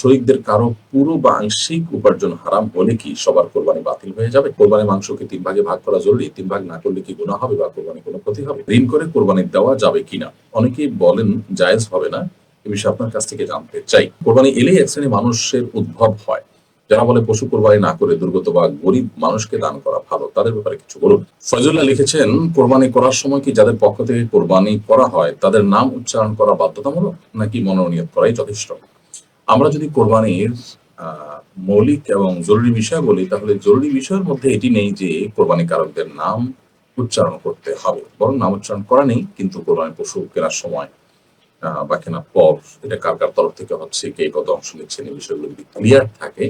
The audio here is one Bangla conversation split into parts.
শরিকদের কারও পুরো বা আংশিক উপার্জন হারাম হলে কি সবার কোরবানি বাতিল হয়ে যাবে? কোরবানি মাংসকে তিন ভাগে ভাগ করা জরুরি? তিন ভাগ না করলে কি গুণা হবে বা কোরবানি কোনো ক্ষতি হবে? ঋণ করে কোরবানি দেওয়া যাবে কিনা? অনেকেই বলেন জায়েজ হবে না। এ বিষয়ে আপনার কাছ থেকে জানতে চাই। কোরবানি এলেই এক শ্রেণি মানুষের উদ্ভব হয়। যারা বলে পশু কোরবানি না করে দুর্গত বা গরিব মানুষকে দান করা ভালো, তাদের ব্যাপারে কিছু বলুন। ফজলুল্লাহ লিখেছেন, কোরবানি করার সময় কি যাদের পক্ষ থেকে কোরবানি করা হয়, তাদের নাম উচ্চারণ করা বাধ্যতামূলক নাকি মনোনিয়ত করাই যথেষ্ট? আমরা যদি কোরবানির মৌলিক এবং জরুরি বিষয় বলি, তাহলে জরুরি বিষয়ের মধ্যে এটি নেই যে কোরবানি কারকদের নাম উচ্চারণ করতে হবে, বরং নাম উচ্চারণ করা নেই, কিন্তু কোরবানি পশু কেনার সময় বা কেনার পর এটা কার কার তরফ থেকে হচ্ছে, কে কত অংশ নিচ্ছেন এই বিষয়গুলো যদি ক্লিয়ার থাকে,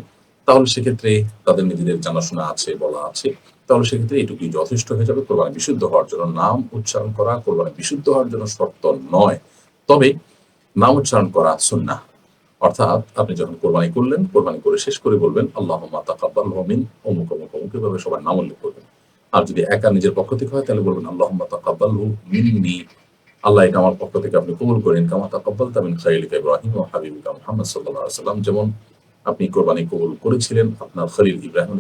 তাহলে সেক্ষেত্রে তাদের নিজেদের জানাশোনা আছে, বলা আছে, তাহলে সেক্ষেত্রে এটুকুই যথেষ্ট হয়ে যাবে কোরবানি বিশুদ্ধ হওয়ার জন্য। নাম উচ্চারণ করা কোরবানি বিশুদ্ধ হওয়ার জন্য শর্ত নয়, তবে নাম উচ্চারণ করা সুন্নাহ। অর্থাৎ আপনি যখন কোরবানি করলেন, কোরবানি করে শেষ করে বলবেন আল্লাহ তাকাব্বাল মিন অমুক অমুক অমুক, এভাবে সবাই নাম উল্লেখ করবেন। আর যদি একা নিজের পক্ষ থেকে হয়, তাহলে বলবেন আল্লাহ তাকাব্বাল মিন্নি। আল্লাহ এটা আমার পক্ষ থেকে আপনি কবুল করেন। কামা তাকাব্বাল তামিন খাইলিকা ইব্রাহিম ও হাবিবিকা মুহাম্মদ আলাইহি সাল্লাম যেমন আপনি কোরবানি কবুল করেছিলেন, আপনার খলিল ইব্রাহিম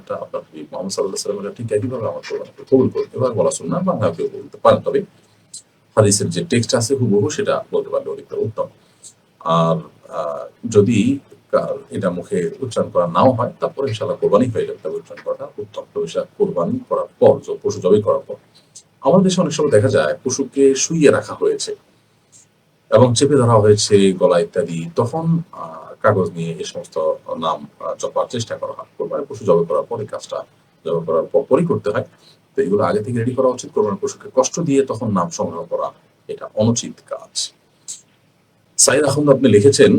এটা আপনার হাবিব মুহাম্মদ সাল্লাল্লাহু আলাইহি সাল্লাম ঠিক একইভাবে আমার কোরবানি কবুল করুন। এবার বলা শুননা বা না কেউ বলতে পারেন। তবে হাদিসের যে টেক্সট আছে, হুবহু সেটা বলতে পারলে অধিকতর উত্তম। আর যদি এটা মুখে উচ্চারণ করা নাও হয়, তারপরে ইনশাল্লাহ কোরবানি হয়ে যাবে তবে উচ্চারণ করাটা উত্তম। তবে কোরবানি করার পর পশু জবাই করার পর, আমাদের দেশে অনেক সময় দেখা যায় পশুকে শুইয়ে রাখা হয়েছে এবং চেপে ধরা হয়েছে গলা ইত্যাদি, তখন কাগজ নিয়ে এই সমস্ত নাম জপার চেষ্টা করা হয়। কোরবানি পশু জবাই করার পরে কাজটা জবাই করার পর পরই করতে হয়। তো এগুলো আগে থেকে রেডি করা উচিত। কোরবানি পশুকে কষ্ট দিয়ে তখন নাম সংগ্রহ করা, এটা অনুচিত কাজ। সাইদ আহমদ, আপনি লিখেছেন,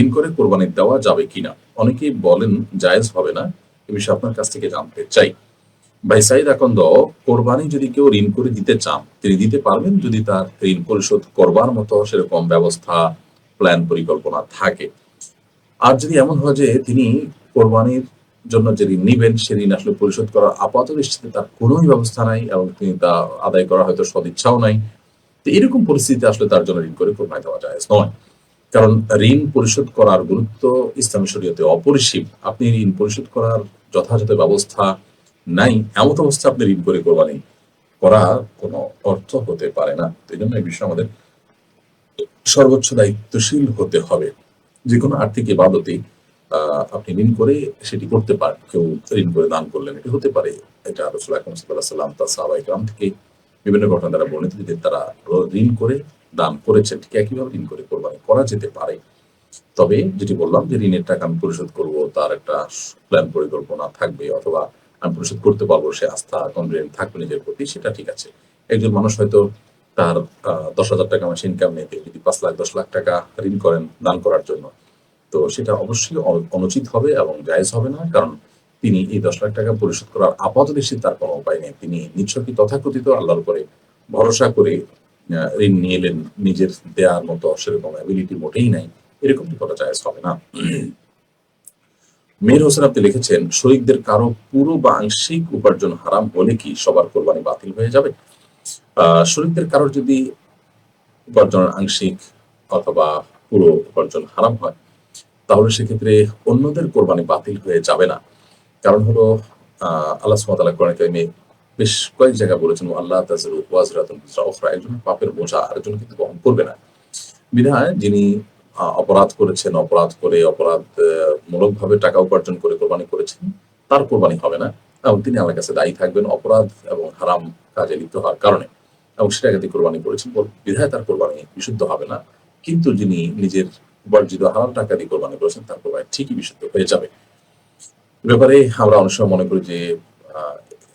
ঋণ করে কোরবানি দেওয়া যাবে কিনা? অনেকেই বলেন, জায়েজ হবে না। এ বিষয়ে আপনার কাছ থেকে জানতে চাই। ভাই সাইদ আকন্দ, কোরবানি যদি কেউ ঋণ করে দিতে চান, তিনি দিতে পারবেন যদি তার ঋণ পরিশোধ করবার মতো সেরকম ব্যবস্থা, প্ল্যান, পরিকল্পনা থাকে। আর যদি এমন হয় যে তিনি কোরবানির জন্য যে ঋণ নিবেন, সে ঋণ আসলে পরিশোধ করার আপাত দৃষ্টিতে তার কোনোই ব্যবস্থা নাই এবং তিনি তা আদায় করা হয়তো সদিচ্ছাও নাই। তো এরকম পরিস্থিতিতে আসলে তার জন্য ঋণ করে কোরবানি দেওয়া যায় নয়। কারণ ঋণ পরিশোধ করার গুরুত্ব ইসলামী শরীয়তে অপরিসীম। আপনি ঋণ পরিশোধ করার যথাযথ ব্যবস্থা নাই এমন অবস্থা আপনি ঋণ করে কোরবানি করা কোনো অর্থ হতে পারে না। এই জন্য এই বিষয়ে আমাদের সর্বোচ্চ দায়িত্বশীল হতে হবে। যে কোনো আর্থিক ইবাদতে আপনি ঋণ করে সেটি করতে পারেন কেউ ঋণ করে দান করলেন, এটি হতে পারে। এটা রসুল আকরম সাল্লাম তার সাহাবাই গ্রাম থেকে বিভিন্ন ঘটনা দ্বারা বর্ণিত যে তারা ঋণ করে, দান করেছেন ঠিক একইভাবে ঋণ করে কোরবানি করা যেতে পারে। তবে যেটি বললাম যে ঋণের টাকা আমি পরিশোধ করব, তার একটা প্ল্যান পরিকল্পনা থাকবে অথবা আমি পরিশোধ করতে পারব, সে আস্থা, কনফিডেন্ট থাকবে নিজের প্রতি, সেটা ঠিক আছে। একজন মানুষ হয়তো তার দশ হাজার টাকা মাসে ইনকাম নেই যদি পাঁচ লাখ, দশ লাখ টাকা ঋণ করেন দান করার জন্য। তো সেটা অবশ্যই অনুচিত হবে এবং জায়েজ হবে না, কারণ তিনি এই দশ লাখ টাকা পরিশোধ করার আপাত দৃষ্টি তার কোনো উপায় নেই। তিনি নিচ্ছকই তথাকথিত আল্লাহর উপরে ভরসা করে ঋণ নিয়ে এলেন নিজের দেওয়ার মতো সেরকম অ্যাবিলিটি মোটেই নাই এরকমটি করা জায়েজ হবে না। মীর হোসেন আপনি লিখেছেন, শরিকদের কারও পুরো বা আংশিক উপার্জন হারাম হলে কি সবার কোরবানি বাতিল হয়ে যাবে? আহ, শরিকদের কারোর যদি উপার্জনের আংশিক অথবা পুরো উপার্জন হারাম হয়, তাহলে সেক্ষেত্রে অন্যদের কোরবানি বাতিল হয়ে যাবে না। কারণ হলো আল্লাহ সুমতাল্লাহ কোরআন কারিমে বেশ কয়েক জায়গায় বলেছেন আল্লাহ তাজরু ওয়াজরাতুন বিজরা উখরা একজন পাপের বোঝা, আরেকজন কিন্তু বহন করবে না। বিধায় যিনি অপরাধ করেছেন, অপরাধ করে, অপরাধ মূলক ভাবে টাকা উপার্জন করে কোরবানি করেছেন, তার কোরবানি হবে না। এবং তিনি আমার কাছে দায়ী থাকবেন অপরাধ এবং হারাম কাজে লিপ্ত হওয়ার কারণে। এবং সেটা একাধিক কোরবানি করেছেন। বিধায় তার কোরবানি বিশুদ্ধ হবে না। কিন্তু যিনি নিজের উপার্জিত হারাম টাকা দিয়ে কোরবানি করেছেন, তার কোরবানি ঠিকই বিশুদ্ধ হয়ে যাবে। ব্যাপারে আমরা অনেক সময় মনে করি যে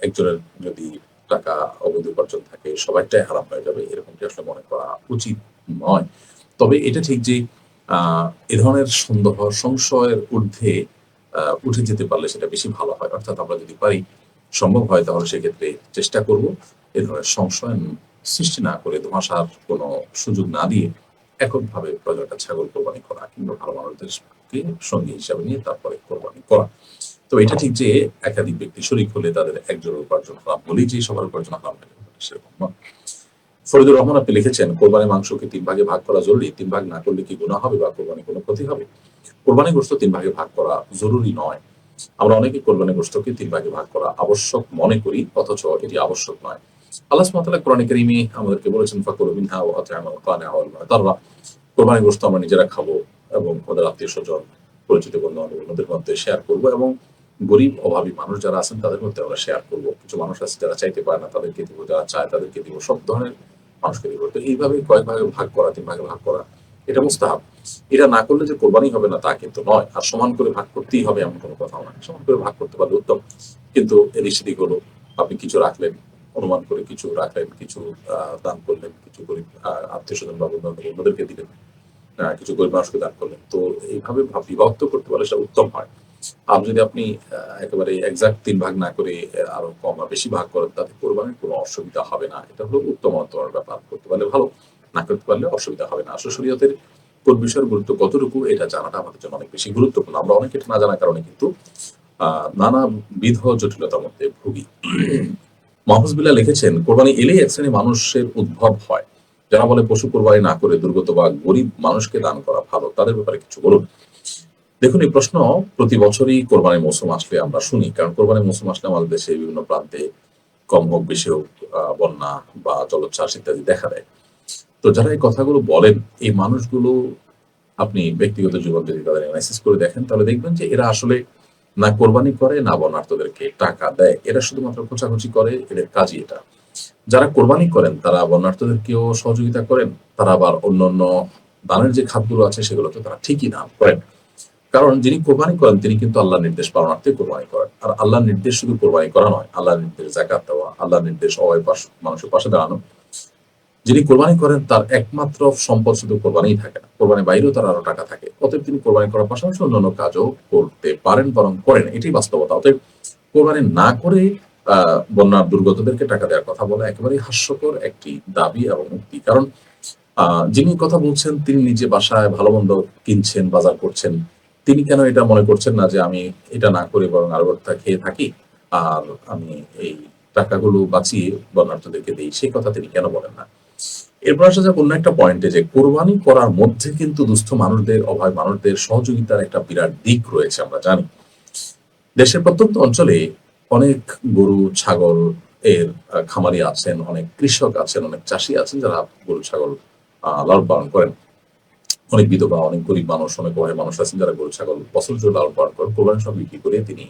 একজনের যদি টাকা অবৈধ উপার্জন থাকে সবাইটাই হারাম হয়ে যাবে এরকমটি আসলে মনে করা উচিত নয়। তবে এটা ঠিক যে আহ, এ ধরনের সন্দেহ সংশয়ের ঊর্ধ্বে উঠে যেতে পারলে সেটা বেশি ভালো হয়। অর্থাৎ আমরা যদি পারি সম্ভব হয় তাহলে সেক্ষেত্রে চেষ্টা করব এ ধরনের সংশয় সৃষ্টি না করে ধোঁয়াশার কোনো সুযোগ না দিয়ে এককভাবে প্রয়োজনটা ছাগল কোরবানি করা কিংবা ভালো মানুষদেরকে সঙ্গী হিসাবে নিয়ে তারপরে কোরবানি করা। তো এটা ঠিক যে একাধিক ব্যক্তি শরিক হলে তাদের একজনের উপার্জন হারাম বলেই যে সবার উপার্জন যাবে, সেরকম নয়। ফরিদুর রহমান আপনি লিখেছেন কোরবানি মাংসকে তিন ভাগে ভাগ করা জরুরি তিন ভাগ না করলে কি গুণা হবে বা কোরবানি কোনো ক্ষতি হবে? কোরবানি গোস্ত তিন ভাগে ভাগ করা জরুরি নয়। আমরা অনেকে কোরবানি গোস্তকে তিন ভাগে ভাগ করা আবশ্যক মনে করি অথচ এটি আবশ্যক নয়। আল্লাহ সুবহানাহু কোরআন কারীমে আমাদেরকে বলেছেন ফাকুলু মিনহা ওয়াল মুতাররা। কোরবানি গোস্ত আমরা নিজেরা খাব এবং আমাদের আত্মীয় স্বজন পরিচিত বন্ধু বান্ধবদের মধ্যে শেয়ার করব এবং গরিব, অভাবী মানুষ যারা আছেন, তাদের মধ্যে আমরা শেয়ার করব। কিছু মানুষ আছে যারা চাইতে পারে না, তাদেরকে দিব, যারা চায় তাদেরকে দিব, সব ধরনের মানুষকে দিব। তো এইভাবে কয়েক ভাগে ভাগ করা, তিন ভাগে ভাগ করা, এটা মুস্তাহাব। এটা না করলে যে কোরবানি হবে না, তা কিন্তু নয়। আর সমান করে ভাগ করতেই হবে এমন কোনো কথা নয়। সমান করে ভাগ করতে পারলে উত্তম। কিন্তু এদিক হলো, আপনি কিছু রাখলেন, অনুমান করে কিছু রাখলেন, কিছু দান করলেন, কিছু গরিব আত্মীয় স্বজন বা বন্ধু অন্যদেরকে দিলেন কিছু গরিব মানুষকে দান করলেন। তো এইভাবে বিভক্ত করতে পারলে সেটা উত্তম হয়। আর যদি আপনি একেবারে এক্সাক্ট তিন ভাগ না করে আরও কম বা বেশি ভাগ করেন, তাতে কোরবানির কোনো অসুবিধা হবে না। এটা হলো উত্তমতর ব্যাপার, করতে পারলে ভালো, না করতে পারলে অসুবিধা হবে না। আসলে শরীয়তের কোন বিষয়ের গুরুত্ব কতটুকু, এটা জানাটা আমাদের জন্য অনেক বেশি গুরুত্বপূর্ণ। আমরা অনেকে না জানার কারণে কিন্তু, আহ, নানাবিধ জটিলতার মধ্যে ভুগি। মাহফুজবিল্লাহ লিখেছেন, কোরবানি এলেই এক শ্রেণি মানুষের উদ্ভব হয়। যারা বলে পশু কোরবানি না করে দুর্গত বা গরিব মানুষকে দান করা ভালো, তাদের ব্যাপারে কিছু বলুন। দেখুন, এই প্রশ্ন প্রতি বছরই কোরবানির মৌসুম আসলে আমরা শুনি, কারণ কোরবানির মৌসুম আসলে আমাদের দেশে বিভিন্ন প্রান্তে কম হোক, বেশি হোক বন্যা বা জলোচ্ছ্বাস ইত্যাদি দেখা দেয়। তো যারা এই কথাগুলো বলেন, এই মানুষগুলো আপনি ব্যক্তিগত জীবন যদি তাদের অ্যানালাইসিস করে দেখেন, তাহলে দেখবেন যে এরা আসলে না কোরবানি করে, না বন্যার্থদেরকে টাকা দেয়। এরা শুধুমাত্র খোঁচাখুচি করে, এদের কাজই এটা। যারা কোরবানি করেন, তারা বন্যার্থদেরকেও সহযোগিতা করেন, তারা আবার অন্য অন্য দানের যে খাতগুলো আছে সেগুলোতে তারা ঠিকই না করেন। কারণ যিনি কোরবানি করেন, তিনি কিন্তু আল্লাহ নির্দেশ পালনার্থে কোরবানি করেন। আর আল্লাহর নির্দেশ শুধু কোরবানি করা নয়, আল্লাহর নির্দেশ জাকাত দেওয়া, আল্লাহর নির্দেশ অয় পাশ- মানুষের পাশে দাঁড়ানো। যিনি কোরবানি করেন, তার একমাত্র সম্পদ শুধু কোরবানি থাকে না। কোরবানি বাইরেও তার আরও টাকা থাকে। অতএব তিনি কোরবানি করার পাশাপাশি অন্যান্য কাজও করতে পারেন, বরং করেন এটাই বাস্তবতা। অতএব কোরবানি না করে বন্যার দুর্গতদেরকে টাকা দেওয়ার কথা বলা একেবারেই হাস্যকর একটি দাবি এবং মুক্তি কারণ যিনি কথা বলছেন, তিনি নিজে বাসায় ভালো মন্দ কিনছেন, বাজার করছেন। তিনি কেন এটা মনে করছেন না যে আমি এটা না করে বরং আরও খেয়ে থাকি? আর আমি এই টাকাগুলো বাঁচিয়ে বন্যার্থদেরকে দিই সেই কথা তিনি কেন বলেন না? এরপর আসা যাক অন্য একটা পয়েন্টে যে কোরবানি করার মধ্যে কিন্তু দুস্থ মানুষদের অভাব মানুষদের সহযোগিতার একটা বিরাট দিক রয়েছে আমরা জানি। দেশের প্রত্যন্ত অঞ্চলে অনেক গরু ছাগল এর খামারি আছেন অনেক কৃষক আছেন অনেক চাষি আছেন যারা গরু ছাগল আহ, লালন পালন করেন। অনেক বিধবা, অনেক গরিব মানুষ, অনেক অভাবী মানুষ আছেন যারা গরু, ছাগল বছর জুড়ে লালন পালন করেন কোরবানি সব বিক্রি করে তিনি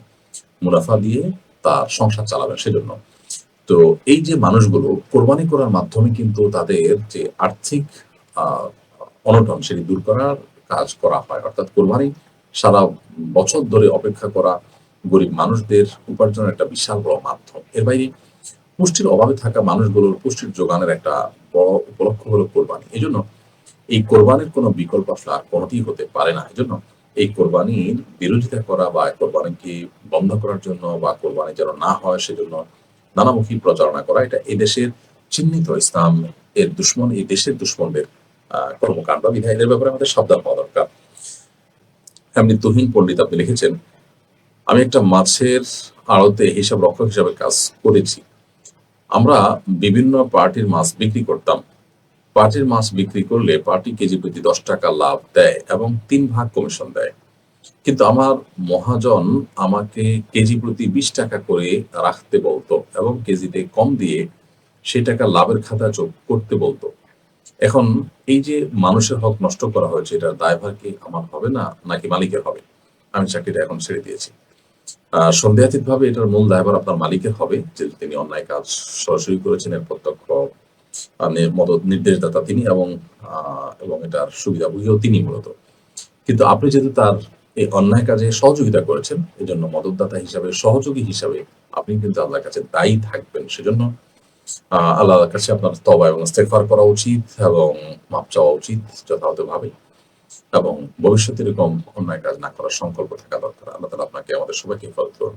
মুনাফা দিয়ে তার সংসার চালাবেন সেজন্য। তো এই যে মানুষগুলো কোরবানি করার মাধ্যমে কিন্তু তাদের যে আর্থিক অনটন সেটি দূর করার কাজ করা হয়। অর্থাৎ কোরবানি সারা বছর ধরে অপেক্ষা করা গরিব মানুষদের উপার্জনের একটা বিশাল বড় মাধ্যম। এর বাইরে পুষ্টির অভাবে থাকা মানুষগুলোর পুষ্টির যোগানের একটা বড় উপলক্ষ হলো কোরবানি। এই জন্য এই কোরবানির কোনো বিকল্প আসলে আর কোনোটি হতে পারে না। এই জন্য এই কোরবানির বিরোধিতা করা বা কোরবানিকে বন্ধ করার জন্য বা কোরবানি যেন না হয়, সেজন্য নানামুখী প্রচারণা করা। এটা এই দেশের চিহ্নিত ইসলাম, এর দুশ্মন, এই দেশের দুশ্মনদের কর্মকাণ্ড বিধায় ব্যাপারে আমাদের সাবধান হওয়া দরকার। এমনি তুহিন পণ্ডিত আপনি লিখেছেন, আমি একটা মাছের আড়তে হিসাব রক্ষক হিসাবে কাজ করেছি। আমরা বিভিন্ন পার্টির মাছ বিক্রি করতাম। পার্টির মাছ বিক্রি করলে পার্টি কেজি প্রতি দশ টাকা লাভ দেয় এবং তিন ভাগ কমিশন দেয়। কিন্তু আমার মহাজন আমাকে কেজি প্রতি বিশ টাকা করে রাখতে বলতো এবং কেজিতে কম দিয়ে সেই টাকা লাভের খাতা যোগ করতে বলতো। এখন এই যে মানুষের হক নষ্ট করা হয়েছে এটার দায়ভার কি আমার হবে না, নাকি মালিকের হবে? আমি চাকরিটা এখন ছেড়ে দিয়েছি। সন্দেহাতীত ভাবে এটার মূল দায়ভার আপনার মালিকের হবে, যে তিনি অন্যায় কাজ সরাসরি করেছেন, এর প্রত্যক্ষ আহ, নি- মদত নির্দেশদাতা তিনি এবং এবং এটার সুবিধাভোগীও তিনি মূলত। কিন্তু আপনি যেহেতু তার এই অন্যায় কাজে সহযোগিতা করেছেন এই জন্য মদতদাতা হিসাবে সহযোগী হিসাবে আপনি কিন্তু আল্লাহর কাছে দায়ী থাকবেন। সেজন্য আল্লাহর কাছে আপনার তবা এবং ইস্তেগফার করা উচিত এবং মাপ চাওয়া উচিত যথাযথভাবে। এবং ভবিষ্যতে এরকম অন্যায় কাজ না করার সংকল্প থাকা দরকার। আল্লাহ আপনাকে আমাদের সবাইকে ফল করুন।